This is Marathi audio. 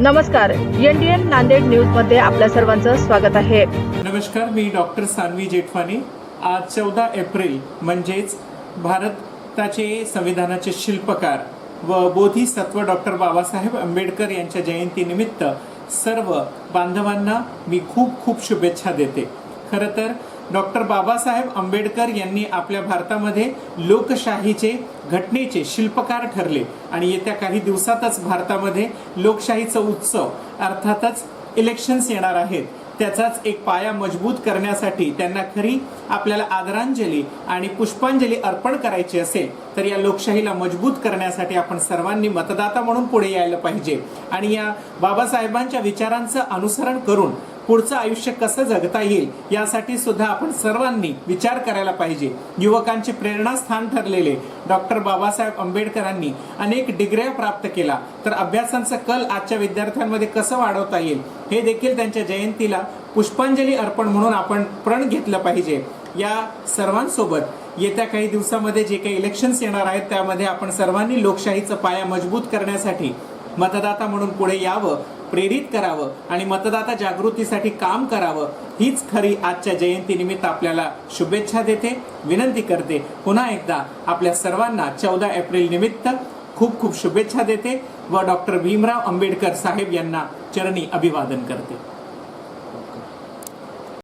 नमस्कार एनडीएन नांदेड न्यूजमध्ये आपल्या सर्वांचं स्वागत आहे. नमस्कार मी डॉक्टर सानवी जेठवानी. आज चौदा एप्रिल म्हणजेच भारताचे संविधानाचे शिल्पकार व बोधिसत्व डॉक्टर बाबासाहेब आंबेडकर यांच्या जयंतीनिमित्त सर्व बांधवांना मी खूप खूप शुभेच्छा देते. खरं तर डॉक्टर बाबासाहेब आंबेडकर यांनी आपल्या भारतामध्ये लोकशाहीचे घटनेचे शिल्पकार ठरले. आणि येत्या काही दिवसातच भारतामध्ये लोकशाहीचा उत्सव अर्थातच इलेक्शन्स येणार आहेत. त्याचाच एक पाया मजबूत करण्यासाठी त्यांना खरी आपल्याला आदरांजली आणि पुष्पांजली अर्पण करायची असेल तर या लोकशाहीला मजबूत करण्यासाठी आपण सर्वांनी मतदाता म्हणून पुढे यायला पाहिजे. आणि या बाबासाहेबांच्या विचारांचं अनुसरण करून पुढचं आयुष्य कसं जगता येईल यासाठी सुद्धा आपण सर्वांनी विचार करायला पाहिजे. युवकांचे प्रेरणास्थान ठरलेले डॉक्टर बाबासाहेब आंबेडकरांनी अनेक डिग्र्या प्राप्त केला. तर अभ्यासांचा कल आजच्या विद्यार्थ्यांमध्ये कसं वाढवता येईल हे देखील त्यांच्या जयंतीला पुष्पांजली अर्पण म्हणून आपण प्रण घेतलं पाहिजे. या सर्वांसोबत येत्या काही दिवसामध्ये जे काही इलेक्शन्स येणार आहेत त्यामध्ये आपण सर्वांनी लोकशाहीचा पाया मजबूत करण्यासाठी मतदाता म्हणून पुढे यावं प्रेरित करावं आणि मतदाता जागृतीसाठी काम करावं हीच खरी आजच्या जयंतीनिमित्त आपल्याला शुभेच्छा देते विनंती करते. पुन्हा एकदा आपल्या सर्वांना चौदा एप्रिल निमित्त खूप खूप शुभेच्छा देते व डॉक्टर भीमराव आंबेडकर साहेब यांना चरणी अभिवादन करते.